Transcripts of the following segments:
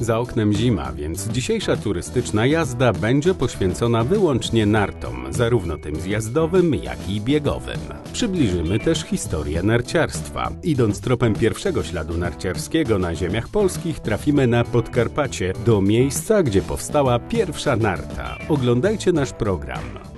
Za oknem zima, więc dzisiejsza turystyczna jazda będzie poświęcona wyłącznie nartom, zarówno tym zjazdowym, jak i biegowym. Przybliżymy też historię narciarstwa. Idąc tropem pierwszego śladu narciarskiego na ziemiach polskich, trafimy na Podkarpacie, do miejsca, gdzie powstała pierwsza narta. Oglądajcie nasz program.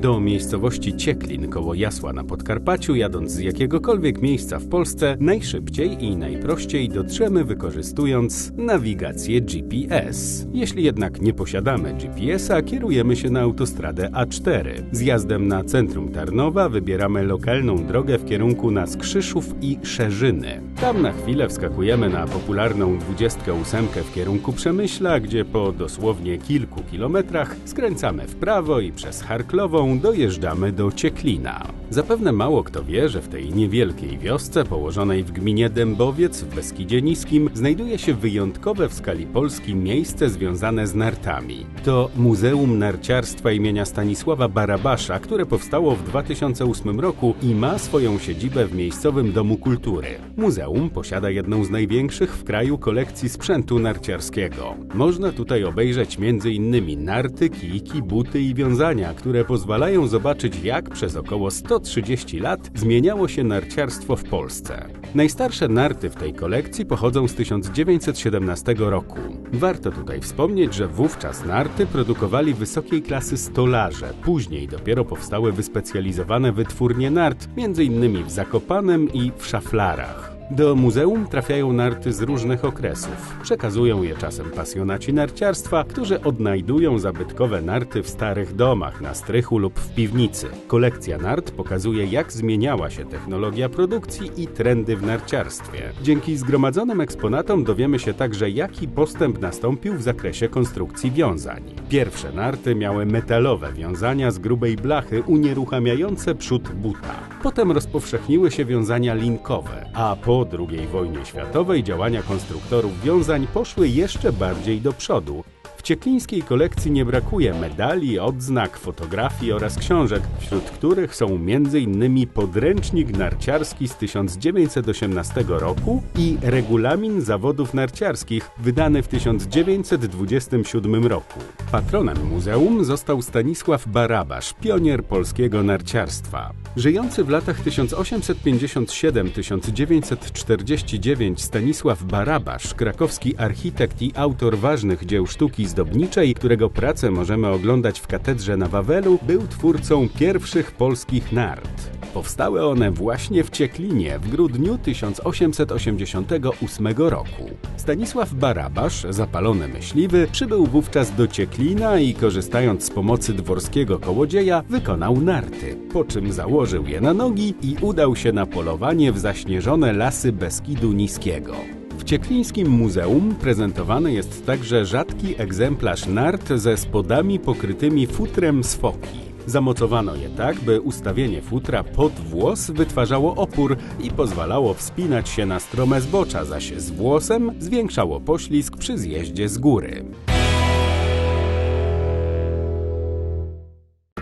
Do miejscowości Cieklin koło Jasła na Podkarpaciu, jadąc z jakiegokolwiek miejsca w Polsce, najszybciej i najprościej dotrzemy wykorzystując nawigację GPS. Jeśli jednak nie posiadamy GPS-a, kierujemy się na autostradę A4. Zjazdem na centrum Tarnowa wybieramy lokalną drogę w kierunku na Skrzyszów i Szerzyny. Tam na chwilę wskakujemy na popularną 28 w kierunku Przemyśla, gdzie po dosłownie kilku kilometrach skręcamy w prawo i przez Harklową dojeżdżamy do Cieklina. Zapewne mało kto wie, że w tej niewielkiej wiosce położonej w gminie Dębowiec w Beskidzie Niskim znajduje się wyjątkowe w skali Polski miejsce związane z nartami. To Muzeum Narciarstwa imienia Stanisława Barabasza, które powstało w 2008 roku i ma swoją siedzibę w miejscowym Domu Kultury. Muzeum posiada jedną z największych w kraju kolekcji sprzętu narciarskiego. Można tutaj obejrzeć m.in. narty, kijki, buty i wiązania, które pozwalają zobaczyć jak przez około 130 lat zmieniało się narciarstwo w Polsce. Najstarsze narty w tej kolekcji pochodzą z 1917 roku. Warto tutaj wspomnieć, że wówczas narty produkowali wysokiej klasy stolarze. Później dopiero powstały wyspecjalizowane wytwórnie nart, m.in. w Zakopanem i w Szaflarach. Do muzeum trafiają narty z różnych okresów. Przekazują je czasem pasjonaci narciarstwa, którzy odnajdują zabytkowe narty w starych domach, na strychu lub w piwnicy. Kolekcja nart pokazuje, jak zmieniała się technologia produkcji i trendy w narciarstwie. Dzięki zgromadzonym eksponatom dowiemy się także, jaki postęp nastąpił w zakresie konstrukcji wiązań. Pierwsze narty miały metalowe wiązania z grubej blachy unieruchamiające przód buta. Potem rozpowszechniły się wiązania linkowe, a po II wojnie światowej działania konstruktorów wiązań poszły jeszcze bardziej do przodu. W cieklińskiej kolekcji nie brakuje medali, odznak, fotografii oraz książek, wśród których są m.in. podręcznik narciarski z 1918 roku i regulamin zawodów narciarskich wydany w 1927 roku. Patronem muzeum został Stanisław Barabasz, pionier polskiego narciarstwa. Żyjący w latach 1857-1949 Stanisław Barabasz, krakowski architekt i autor ważnych dzieł sztuki zdobniczej, którego pracę możemy oglądać w katedrze na Wawelu, był twórcą pierwszych polskich nart. Powstały one właśnie w Cieklinie w grudniu 1888 roku. Stanisław Barabasz, zapalony myśliwy, przybył wówczas do Cieklina i korzystając z pomocy dworskiego kołodzieja wykonał narty, po czym założył je na nogi i udał się na polowanie w zaśnieżone lasy Beskidu Niskiego. W Cieklińskim Muzeum prezentowany jest także rzadki egzemplarz nart ze spodami pokrytymi futrem z foki. Zamocowano je tak, by ustawienie futra pod włos wytwarzało opór i pozwalało wspinać się na strome zbocza, zaś z włosem zwiększało poślizg przy zjeździe z góry.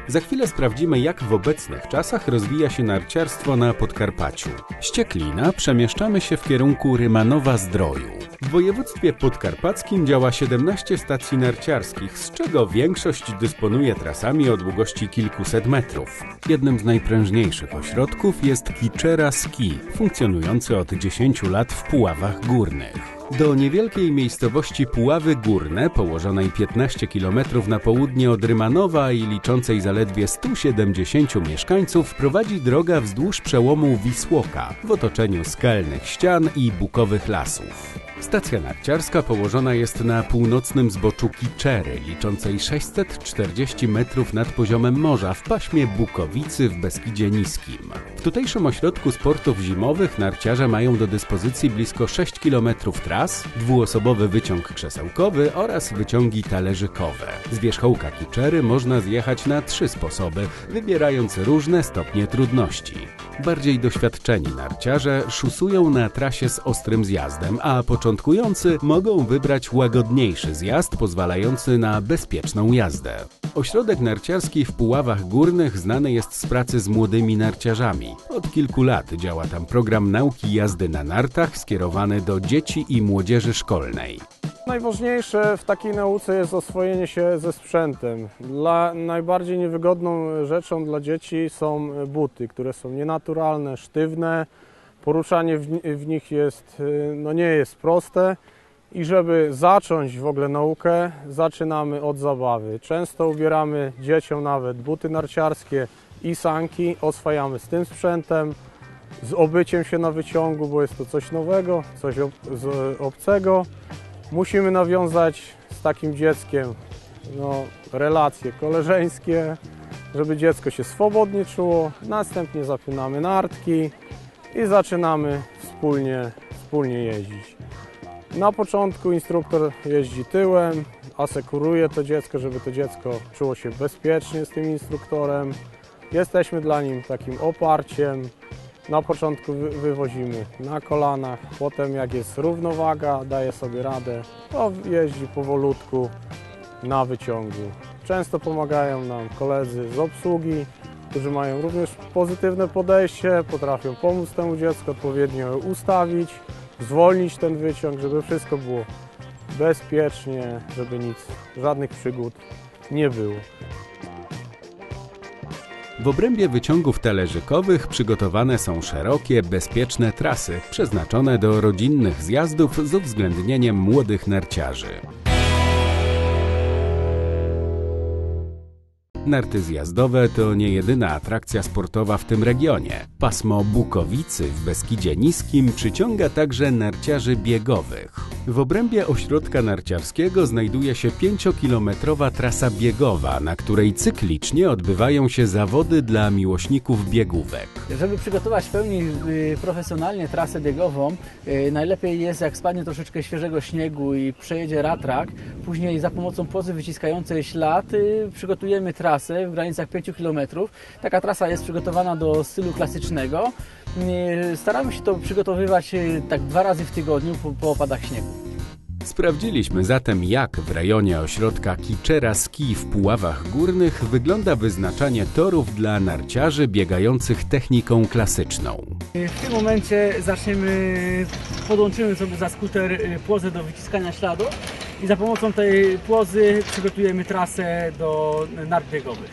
Za chwilę sprawdzimy, jak w obecnych czasach rozwija się narciarstwo na Podkarpaciu. Z Cieklina przemieszczamy się w kierunku Rymanowa-Zdroju. W województwie podkarpackim działa 17 stacji narciarskich, z czego większość dysponuje trasami o długości kilkuset metrów. Jednym z najprężniejszych ośrodków jest Kiczera Ski, funkcjonujący od 10 lat w Puławach Górnych. Do niewielkiej miejscowości Puławy Górne, położonej 15 km na południe od Rymanowa i liczącej zaledwie 170 mieszkańców, prowadzi droga wzdłuż przełomu Wisłoka w otoczeniu skalnych ścian i bukowych lasów. Stacja narciarska położona jest na północnym zboczu Kiczery, liczącej 640 metrów nad poziomem morza w paśmie Bukowicy w Beskidzie Niskim. W tutejszym ośrodku sportów zimowych narciarze mają do dyspozycji blisko 6 km tras, dwuosobowy wyciąg krzesełkowy oraz wyciągi talerzykowe. Z wierzchołka Kiczery można zjechać na trzy sposoby, wybierając różne stopnie trudności. Bardziej doświadczeni narciarze szusują na trasie z ostrym zjazdem, a początkujący mogą wybrać łagodniejszy zjazd pozwalający na bezpieczną jazdę. Ośrodek narciarski w Puławach Górnych znany jest z pracy z młodymi narciarzami. Od kilku lat działa tam program nauki jazdy na nartach skierowany do dzieci i młodzieży szkolnej. Najważniejsze w takiej nauce jest oswojenie się ze sprzętem. Dla, najbardziej niewygodną rzeczą dla dzieci są buty, które są nienaturalne, sztywne. Poruszanie w, w nich jest, y, no nie jest proste. I żeby zacząć w ogóle naukę, zaczynamy od zabawy. Często ubieramy dzieciom nawet buty narciarskie i sanki, oswajamy z tym sprzętem, z obyciem się na wyciągu, bo jest to coś nowego, coś ob, obcego musimy nawiązać z takim dzieckiem no, relacje koleżeńskie, żeby dziecko się swobodnie czuło. Następnie zapinamy nartki i zaczynamy wspólnie, wspólnie jeździć. Na początku instruktor jeździ tyłem, asekuruje to dziecko, żeby to dziecko czuło się bezpiecznie z tym instruktorem. Jesteśmy dla nim takim oparciem, na początku wy- wywozimy na kolanach, potem jak jest równowaga, daje sobie radę, to jeździ powolutku na wyciągu. Często pomagają nam koledzy z obsługi, którzy mają również pozytywne podejście, potrafią pomóc temu dziecku odpowiednio ustawić, zwolnić ten wyciąg, żeby wszystko było bezpiecznie, żeby nic, żadnych przygód nie było. W obrębie wyciągów talerzykowych przygotowane są szerokie, bezpieczne trasy przeznaczone do rodzinnych zjazdów z uwzględnieniem młodych narciarzy. Narty zjazdowe to nie jedyna atrakcja sportowa w tym regionie. Pasmo Bukowicy w Beskidzie Niskim przyciąga także narciarzy biegowych. W obrębie ośrodka narciarskiego znajduje się 5-kilometrowa trasa biegowa, na której cyklicznie odbywają się zawody dla miłośników biegówek. Żeby przygotować w pełni y, profesjonalnie trasę biegową, y, najlepiej jest jak spadnie troszeczkę świeżego śniegu i przejedzie ratrak. Później za pomocą pozy wyciskającej ślad y, przygotujemy trasę w granicach 5 km. Taka trasa jest przygotowana do stylu klasycznego. Y, Staramy się to przygotowywać y, tak dwa razy w tygodniu po, po opadach śniegu. Sprawdziliśmy zatem, jak w rejonie ośrodka Kiczera Ski w Puławach Górnych wygląda wyznaczanie torów dla narciarzy biegających techniką klasyczną. W tym momencie zaczniemy, podłączymy sobie za skuter y, płozę do wyciskania śladu i za pomocą tej płozy przygotujemy trasę do nart biegowych.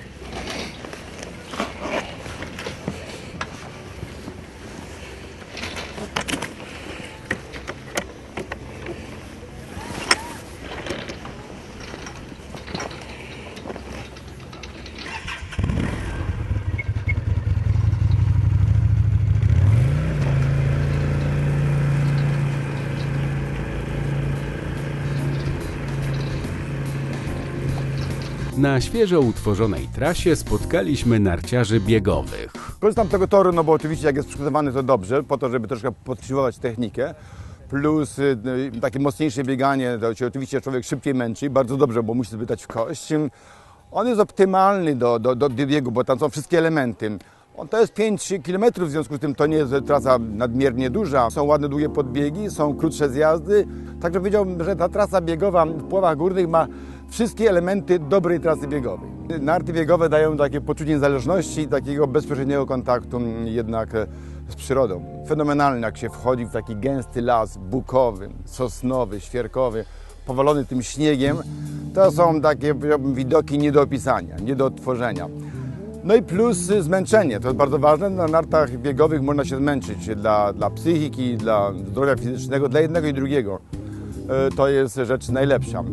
Na świeżo utworzonej trasie spotkaliśmy narciarzy biegowych. Korzystam z tego toru, no bo oczywiście jak jest przygotowany to dobrze, po to, żeby troszkę podtrzymywać technikę. Plus y, y, takie mocniejsze bieganie, to się oczywiście człowiek szybciej męczy, bardzo dobrze, bo musi dać w kość. On jest optymalny do, do, do biegu, bo tam są wszystkie elementy. On to jest 5 km, w związku z tym to nie jest trasa nadmiernie duża. Są ładne, długie podbiegi, są krótsze zjazdy. Także powiedziałbym, że ta trasa biegowa w Pławach Górnych ma wszystkie elementy dobrej trasy biegowej. Narty biegowe dają takie poczucie niezależności i takiego bezpośredniego kontaktu mm, jednak e, z przyrodą. Fenomenalne, jak się wchodzi w taki gęsty las bukowy, sosnowy, świerkowy, powalony tym śniegiem. To są takie widoki nie do opisania, nie do odtworzenia. No i plus y, zmęczenie, to jest bardzo ważne. Na nartach biegowych można się zmęczyć dla, dla psychiki, dla zdrowia fizycznego, dla jednego i drugiego. E, To jest rzecz najlepsza.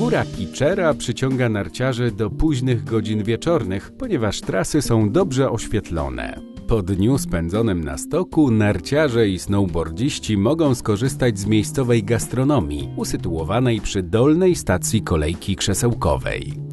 Góra Kiczera przyciąga narciarzy do późnych godzin wieczornych, ponieważ trasy są dobrze oświetlone. Po dniu spędzonym na stoku narciarze i snowboardziści mogą skorzystać z miejscowej gastronomii usytuowanej przy dolnej stacji kolejki krzesełkowej.